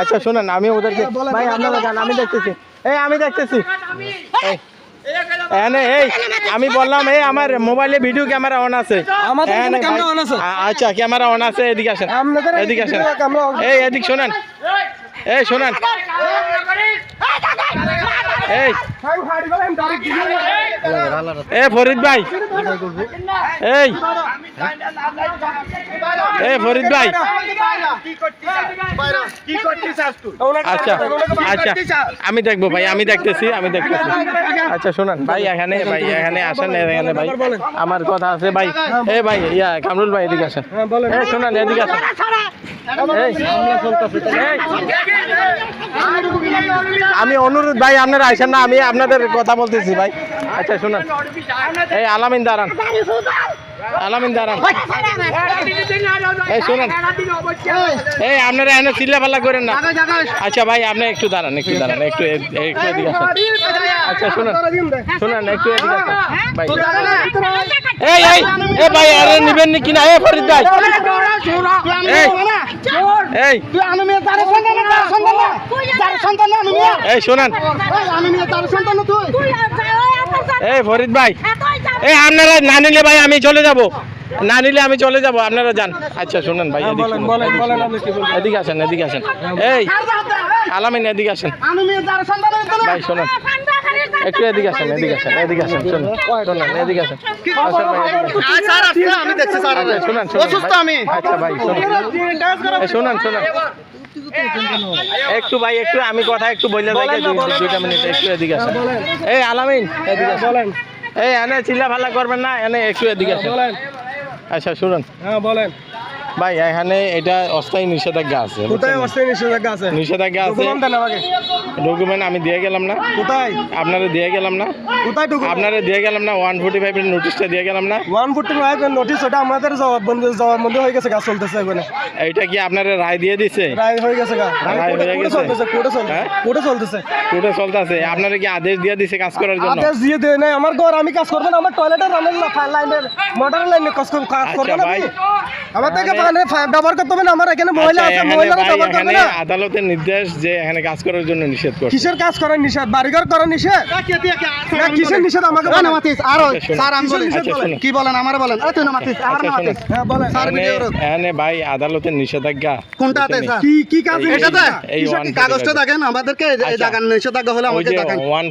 আচ্ছা শোনেন আমি ওদেরকে ভাই আপনারা যান আমি দেখতেছি এই আমি দেখতেছি এই, আমি বললাম এই আমার মোবাইলে ভিডিও ক্যামেরা অন আছে আচ্ছা ক্যামেরা অন আছে এদিকে আসেন এদিকে আসেন এই এদিক শোনেন এই শোনেন এ ফরিদ ভাই। এই। এই ফরিদ ভাই। আচ্ছা আচ্ছা। আমি দেখব ভাই আমি দেখতেছি আমি দেখতেছি। আচ্ছা শোনান। ভাই এখানে ভাই এখানে আসেন এখানে ভাই। আমার কথা আছে ভাই। এ ভাই ইয়া কামরুল ভাই এদিকে আসেন। শোনান এদিকে আসেন। এই, এই, আমি অনুরোধ ভাই, আপনারা আইসেন না, আমি আপনাদের কথা বলতেছি ভাই। আচ্ছা শোনান। এই আলামিন, দাঁড়ান। আলামিন, দাঁড়ান। এই, শোনেন। এই, আপনারা এনে চিল্লা পাল্লা করেন না। আচ্ছা ভাই, আপনি একটু দাঁড়ান একটু দাঁড়ান একটু একটু এদিকে আসেন। আচ্ছা শুনুন শুনুন, একটু এদিকে ভাই। এই এই ভাই, আরে নিবেন নি কিনা? এ, ফরিদ ভাই। এই এই। এই শোনান। এই ফরিদ ভাই। এই আপনারা না নিলে ভাই আমি চলে যাব। না নিলে আমি চলে যাব আপনারা যান। আচ্ছা শুনেন ভাই এদিকে বলেন শুনুন, বলেন এদিকে আসেন এদিকে আসেন। এই আলামিন এদিকে আসেন। ভাই শোনেন। একটু এদিকে আসেন এদিকে আসেন এদিকে আসেন শুনুন শুনুন এদিকে আসেন। আসেন ভাই, আমি দেখছি স্যার আচ্ছা শুনুন শুনুন অসুস্থ ভাই। আমি। আচ্ছা ভাই শুনুন। শুনুন শুনুন। একটু ভাই একটু আমি কথা একটু বলে বলেন থাকি না, বলেন দুইটা মিনিট একটু এদিকে আসেন। এই আলামিন এদিকে বলেন। এই এনে চিল্লা ফাল্লা করবেন না এনে একটু এদিকে আসেন। আচ্ছা শুনুন। হ্যাঁ বলেন। ভাই এখানে এটা অস্থায়ী নিষেধাজ্ঞা আছে কোথায় অস্থায়ী নিষেধাজ্ঞা আছে? নিষেধাজ্ঞা আছে। ডকুমেন্ট আমি দিয়ে গেলাম না। কোথায়? আপনারা দিয়ে গেলাম না। কোথায় আপনারা দিয়ে গেলাম না ওয়ান ফোর্টি ফাইভের নোটিশটা দিয়ে গেলাম না। ওয়ান ফোর্টি নোটিশ ওটা আমাদের জবাববন্দি জবাববন্দি হয়ে গেছে কাজ চলতেছে এখানে। এইটা কি আপনারা রায় দিয়ে দিছে? রায় হয়ে গেছে রায় হয়ে গেছে? চলতেছে কোর্টে চলতেছে হ্যাঁ? কোর্টে চলতেছে। কোর্টে চলতেছে। আপনারা কি আদেশ দিয়ে দিছে কাজ করার জন্য? আদেশ দিয়ে দেয় নাই। আমার ঘর আমি কাজ করব না আমার টয়লেটের রানের লাইনের মোটর লাইনে কাজ করব কাজ করব আচ্ছা না ভাই। আমি? আমার থেকে ব্যবহার করতে হবে না আমার এখানে মহিলা আচ্ছা, আছে মহিলারা ব্যবহার করবে না। আদালতের নির্দেশ যে এখানে কাজ করার জন্য নিষেধ করছে। কিসের কাজ করার নিষেধ? বাড়িঘর করার নিষেধ? না কিসের নিষেধ আমাকে বলেন। মাতিস, আরও, আচ্ছা, স্যার, আমি বলি। আচ্ছা, কি বলেন আমার বলেন। আরে তুই না মাতিস আর না মাতিস। হ্যাঁ বলেন। স্যার, ভিডিও করো। ভাই আদালতের নিষেধাজ্ঞা কোনটাতে স্যার? কি কি কাজ এটাতে? এই কাগজটা দেখেন? আমাদেরকে এই- এই। জায়গার নিষেধাজ্ঞা হলে আমাকে যে দেখান। ওয়ান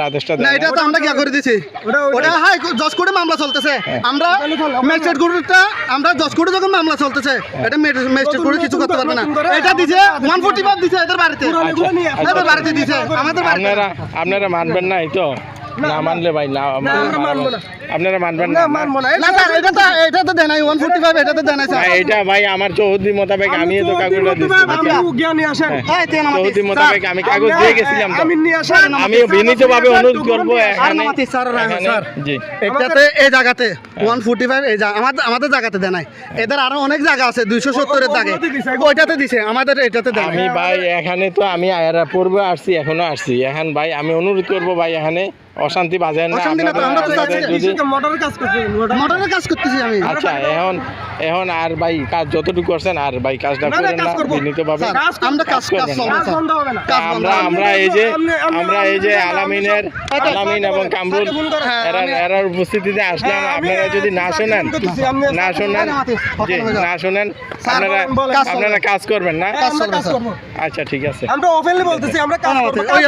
আদেশটা না এটা তো আমরা কি করে দিছি। ওটা- ওটা- ওটা হাই জজ কোর্টে মামলা চলতেছে। আমরা ম্যাজিস্ট্রেট কোর্টটা আমরা জজ কোর্টে যখন মামলা চলতেছে। এটা ম্যাজিস্ট্রেট করে কিছু করতে পারবে না। এটা দিছে ওয়ান ফোর্টি ফাইভ দিছে এদের বাড়িতে। এদের বাড়িতে দিছে। আমাদের বাড়িতে আপনারা আপনারা মানবেন না এই তো। না মানলে ভাই না আমরা মানবো না। আপনারা মানবেন না। না মানবো না। না স্যার এটা তো তো তো স্যার। ভাই, এটা ভাই আমার চৌহদি মোতাবেক আমি তো কাগজটা দিচ্ছি নিয়ে আসেন। মাতিস চৌহদি মোতাবেক আমি কাগজ দিয়ে গেছিলাম আমি নিয়ে আসেন। আমি বিনীত ভাবে অনুরোধ করব এখানে। Sir, sir. জি। এটাতে এই জায়গাতে ওয়ান ফোর্টি ফাইভ এই আমাদের আমাদের জায়গাতে দেয় নাই এদের আরও অনেক জায়গা আছে দাগে। দিছে, ওইটাতে দিছে আমাদের এটাতে দেয় আমি ভাই এখানে তো আমি আয়ারা পূর্বে আসছি এখনও আসছি। এখন ভাই আমি অনুরোধ করব ভাই এখানে অশান্তি বাজেন না। মোটরের কাজ করতে মোটরের কাজ করতেছি আমি। আচ্ছা এখন এখন আর ভাই কাজ যতটুকু করছেন আর ভাই কাজটা করেন না আমরা কাজ কাজ করবেন। চলবে কাজ স্যার বন্ধ হবে না। আমরা আমরা এই যে আমরা এই যে আলামিনের আলামিন এবং কামরুল। হ্যাঁ, এরা এরার উপস্থিতিতে আসলাম হ্যাঁ, আপনারা যদি না শোনেন না শোনেন না, মাতিস, জি না শোনেন আপনারা আপনারা কাজ করবেন না? হ্যাঁ, কাজ করব আচ্ছা ঠিক আছে। আমরা ওপেনলি বলতেছি আমরা কাজ করব। ওই